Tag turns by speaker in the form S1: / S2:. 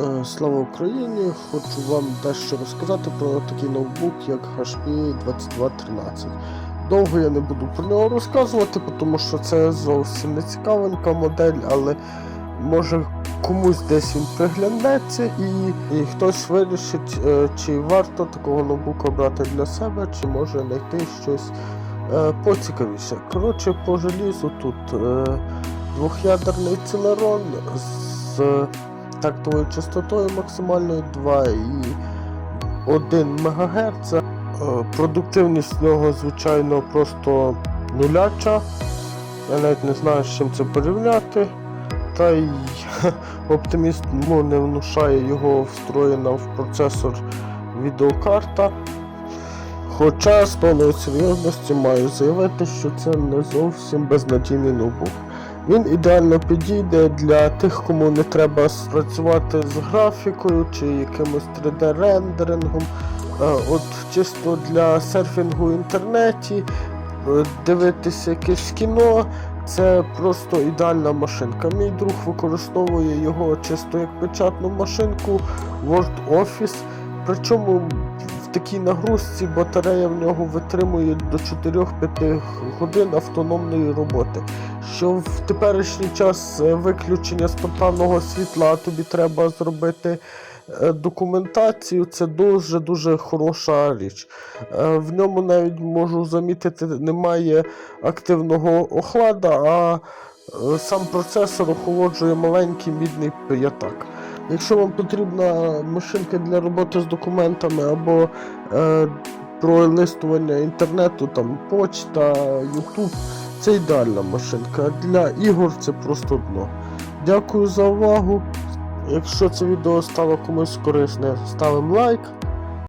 S1: Е, Слава Україні! Хочу вам дещо розказати про такий ноутбук, як HP 2213. Довго я не буду про нього розказувати, тому що це зовсім не цікавенька модель, але може комусь десь він приглянеться і, і хтось вирішить, е, чи варто такого ноутбука брати для себе, чи може знайти щось е, поцікавіше. Коротше, по желізу тут двох'ядерний Celeron з тактовою частотою максимальною 2,1 МГц. Е, Продуктивність нього, звичайно, просто нуляча. Я навіть не знаю, з чим це порівняти. Та й оптиміст ну, не внушає його встроєна в процесор відеокарта. Хоча з повною серйозністю маю заявити, що це не зовсім безнадійний ноутбук. Він ідеально підійде для тих, кому не треба працювати з графікою чи якимось 3D-рендерингом. Е, От чисто для серфінгу в інтернеті, е, дивитися якесь кіно, це просто ідеальна машинка. Мій друг використовує його чисто як печатну машинку Word Office. Причому такій нагрузці батарея в нього витримує до 4-5 годин автономної роботи. Що в теперішній час е, виключення спонтанного світла а тобі треба зробити е, документацію, це дуже-дуже хороша річ. Е, В ньому навіть можу замітити, немає активного охлада, а сам процесор охолоджує маленький мідний п'ятак. Якщо вам потрібна машинка для роботи з документами або е, пролистування інтернету, там почта, Ютуб, це ідеальна машинка. Для ігор це просто дно. Дякую за увагу. Якщо це відео стало комусь корисне, ставимо лайк.